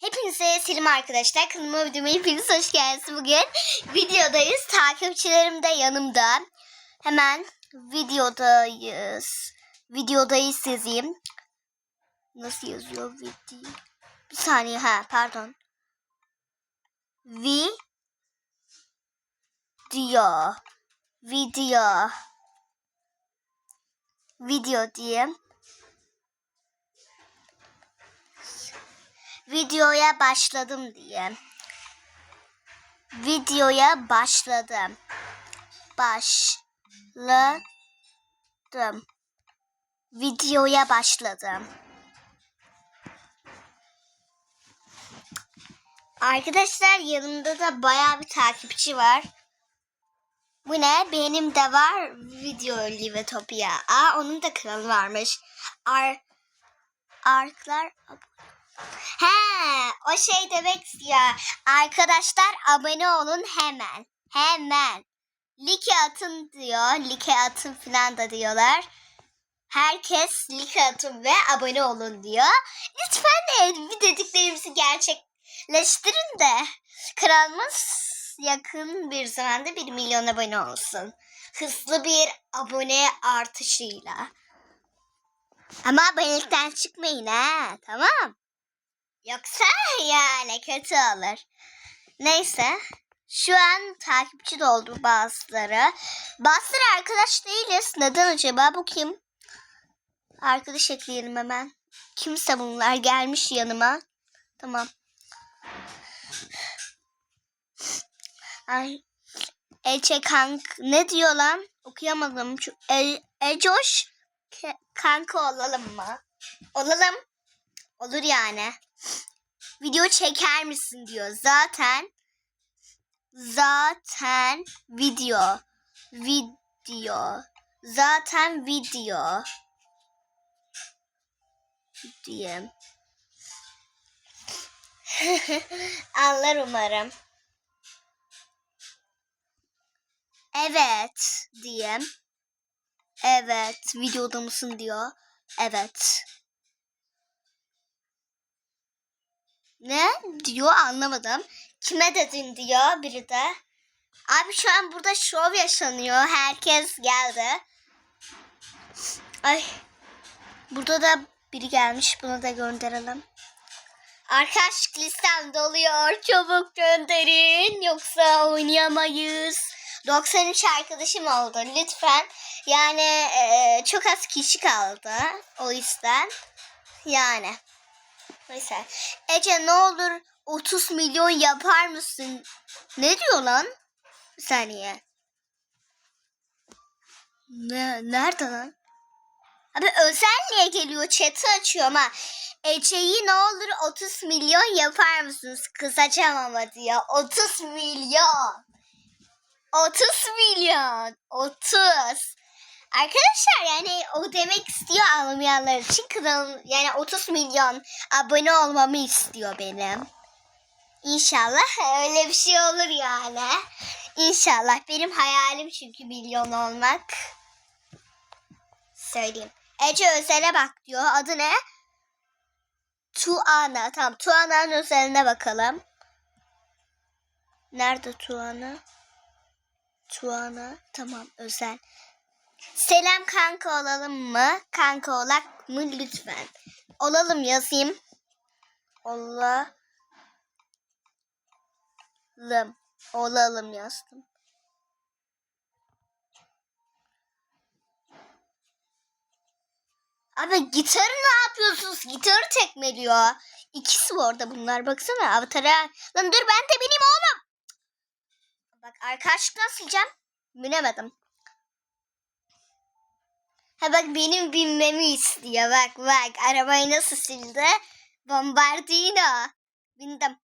hepinize selam arkadaşlar. Kanalıma videoma hepiniz hoş geldiniz. Bugün videodayız. Takipçilerim de yanımda. Hemen videodayız. Videodayız yazayım. Nasıl yazıyor video? Bir saniye ha pardon. Vi diyor. Video. Video diyeyim. Videoya başladım diye. Videoya başladım. Başladım. Videoya başladım. Arkadaşlar yanımda da bayağı bir takipçi var. Bu ne? Benim de var Video Livetopia. Aa onun da kanalı varmış. Ar Arklar He, o şey demek istiyor. Arkadaşlar abone olun hemen. Hemen. Like atın diyor. Like atın falan da diyorlar. Herkes like atın ve abone olun diyor. Lütfen de bir dediklerimizi gerçekleştirin de kanalımız yakın bir zamanda 1 milyon abone olsun. Hızlı bir abone artışıyla. Ama abonelikten çıkmayın ha tamam. Yoksa yani kötü olur. Neyse. Şu an takipçi de oldu bazıları. Bazıları arkadaş değiliz. Neden acaba? Bu kim? Arkadaş ekleyelim hemen. Kimse bunlar gelmiş yanıma. Tamam. Ay. Ece kank ne diyor lan? Okuyamadım. Şu e, Ecoş kanka olalım mı? Olalım. Olur yani. Video çeker misin diyor. Zaten zaten video video zaten video diyeyim. Anlar umarım. Evet diyeyim. Evet videoda mısın diyor. Evet. Ne diyor anlamadım. Kime dedin diyor biri de. Abi şu an burada şov yaşanıyor. Herkes geldi. Ay. Burada da biri gelmiş. Bunu da gönderelim. Arkadaşlık listem doluyor. Çabuk gönderin. Yoksa oynayamayız. 93 arkadaşım oldu. Lütfen. Yani eee, çok az kişi kaldı. O yüzden. Yani. Neyse. Ece ne olur 30 milyon yapar mısın? Ne diyor lan? Bir saniye. Ne, nerede lan? Abi özel niye geliyor? Chat'i açıyorum ha. Ece'yi ne olur 30 milyon yapar mısınız? Kızacağım ama diyor. 30 milyon. 30 milyon. 30. Arkadaşlar yani o demek istiyor anlamayanlar için kanalım yani 30 milyon abone olmamı istiyor benim. İnşallah öyle bir şey olur yani. İnşallah benim hayalim çünkü milyon olmak. Söyleyeyim. Ece Özel'e bak diyor. Adı ne? Tuana. Tamam Tuana'nın özeline bakalım. Nerede Tuana? Tuana. Tamam özel. Selam kanka olalım mı? Kanka olak mı lütfen? Olalım yazayım. Olalım. Olalım yazdım. Abi gitarı ne yapıyorsunuz? Gitarı tekmeliyor. İkisi bu orada bunlar. Baksana avatara. Lan dur ben de bineyim oğlum. Bak arkadaşlık nasıl sileceğim? Binemedim. Ha bak benim binmemi istiyor. Bak bak arabayı nasıl sildi. Bombardino. Bindim.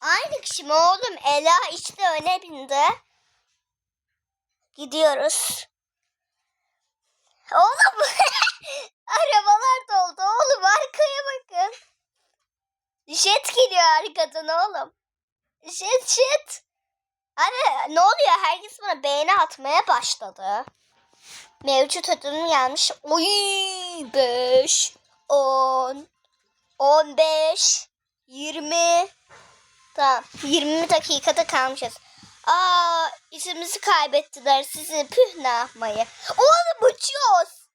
Aynı kişi mi oğlum? Ela işte öne bindi. Gidiyoruz. Oğlum arabalar doldu oğlum arkaya bakın. Jet geliyor arkadan oğlum. Jet jet. Hani ne oluyor? Herkes bana beğeni atmaya başladı. Mevcut ödülüm gelmiş. Oy! 5, 10, 15, 20. Tamam 20 dakikada kalmışız. Aa izimizi kaybettiler sizi püh ne yapmayı. Oğlum uçuyoruz.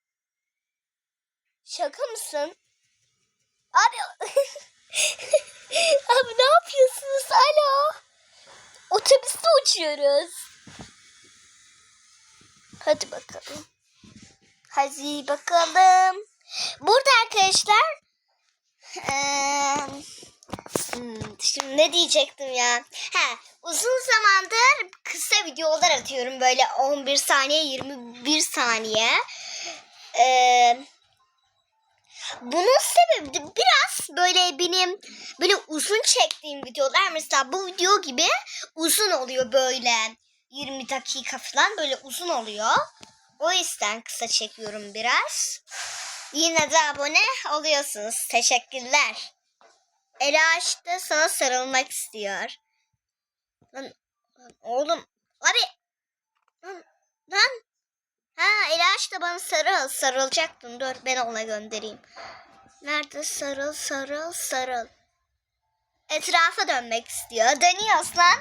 Şaka mısın? Abi Abi ne yapıyorsunuz? Alo. Otobüste uçuyoruz. Hadi bakalım. Hadi bakalım. Burada arkadaşlar hmm, şimdi ne diyecektim ya? Ha, uzun zamandır kısa videolar atıyorum böyle 11 saniye 21 saniye. Eee bunun sebebi de biraz böyle benim böyle uzun çektiğim videolar mesela bu video gibi uzun oluyor böyle 20 dakika falan böyle uzun oluyor. O yüzden kısa çekiyorum biraz. Yine de abone oluyorsunuz. Teşekkürler. Ela işte sana sarılmak istiyor. Lan, lan oğlum abi lan, lan Ha Elaş da bana sarıl. Sarılacaktın. Dur ben ona göndereyim. Nerede sarıl sarıl sarıl. Etrafa dönmek istiyor. Dönüyoruz lan.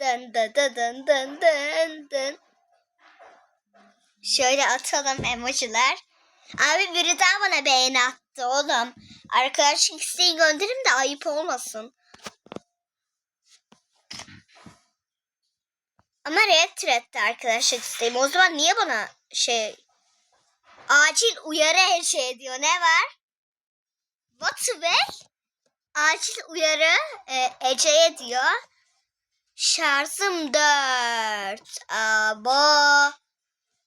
Dön dön dön dön dön dön dön. Şöyle atalım emojiler. Abi biri daha bana beğeni attı oğlum. Arkadaşlık isteği gönderim de ayıp olmasın. Ama red etti arkadaşlık isteğimi. O zaman niye bana şey acil uyarı her şey diyor. Ne var? Bey? Acil uyarı e, Ece'ye diyor. Şarjım 4. Abo.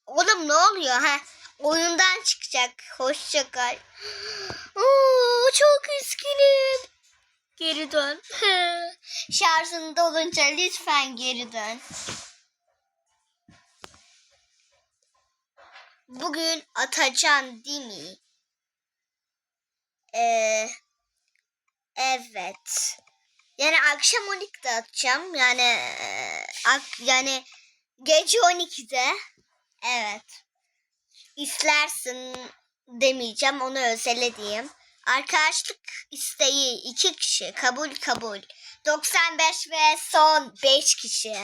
Oğlum ne oluyor ha? Oyundan çıkacak. Hoşça kal. Oo, çok üzgünüm. Geri dön. Şarjın dolunca lütfen geri dön. Bugün atacan değil mi? Ee, evet. Yani akşam 12'de atacağım. Yani e, ak, yani gece 12'de. Evet. İstersin demeyeceğim. Onu özele diyeyim. Arkadaşlık isteği iki kişi. Kabul kabul. 95 ve son 5 kişi.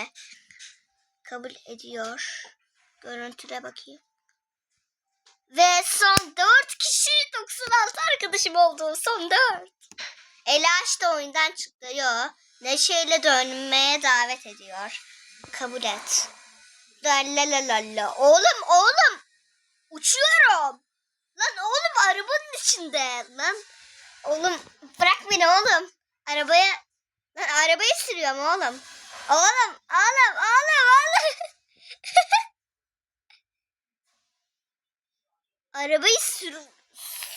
Kabul ediyor. Görüntüle bakayım. Ve son 4 kişi 96 arkadaşım oldu. Son 4. Elaş da oyundan çıktı. Yo. Neşeyle dönmeye davet ediyor. Kabul et. La la la la la. Oğlum oğlum. Uçuyorum. Lan oğlum arabanın içinde. Lan oğlum bırak beni oğlum. Arabaya lan arabayı sürüyorum oğlum. Oğlum oğlum oğlum oğlum. arabayı sür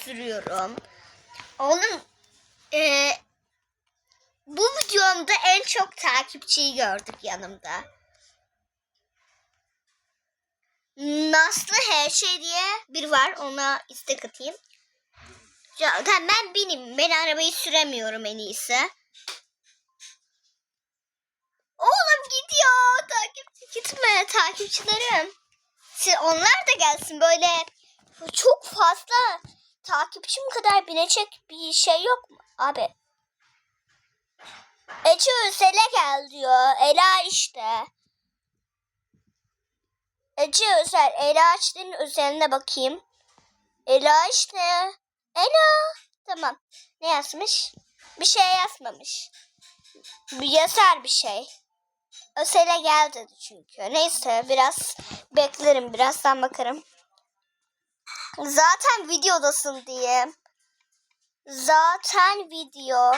sürüyorum. Oğlum e, bu videomda en çok takipçiyi gördük yanımda. Naslı her şey diye bir var ona istek atayım. Tamam ben benim. Ben arabayı süremiyorum en iyisi. Oğlum gidiyor. Takipçi gitme takipçilerim. Siz, onlar da gelsin böyle çok fazla takipçim kadar binecek bir şey yok mu abi? Ece Özel'e gel diyor. Ela işte. Ece Özel. Ela Açlı'nın özeline bakayım. Ela işte. Ela. Tamam. Ne yazmış? Bir şey yazmamış. Bir yazar bir şey. Özel'e gel dedi çünkü. Neyse biraz beklerim. Birazdan bakarım. Zaten videodasın diye. Zaten video.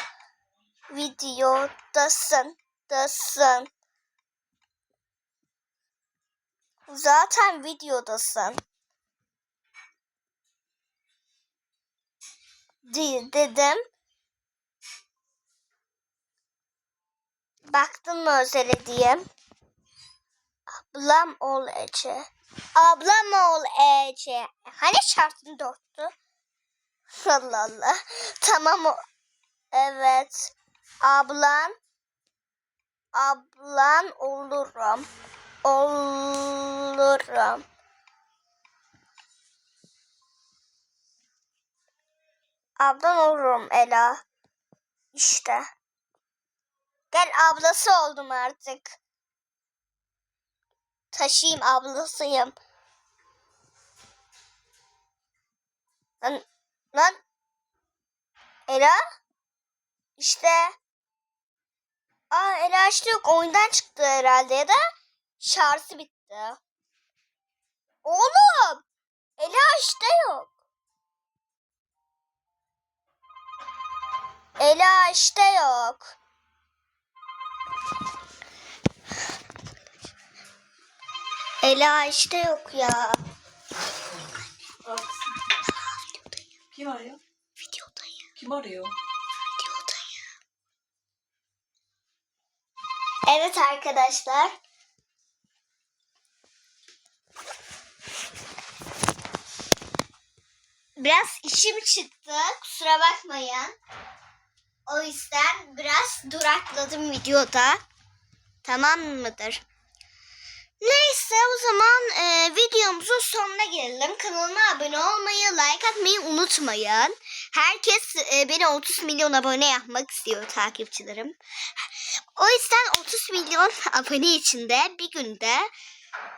Videodasın. Dasın. Zaten videodasın. De dedim. Baktın mı özele diye. Ablam ol Ece. Ablam ol Ece. Hani şartın dörttü? Allah Allah. Tamam o. Evet. Ablan. Ablan olurum. Olurum. Ablan olurum Ela. İşte. Gel ablası oldum artık. Taşıyayım ablasıyım. Lan, lan. Ela? İşte. Aa Ela işte yok. Oyundan çıktı herhalde ya da şarjı bitti. Oğlum. Ela işte yok. Ela işte yok. Ela işte yok ya. Kim arıyor? Videodayım, Kim arıyor? videodayım. Evet arkadaşlar. Biraz işim çıktı. Kusura bakmayın. O yüzden biraz durakladım videoda. Tamam mıdır? Neyse o zaman e, videomuzun sonuna gelelim. Kanalıma abone olmayı, like atmayı unutmayın. Herkes e, beni 30 milyon abone yapmak istiyor takipçilerim. O yüzden 30 milyon abone içinde bir günde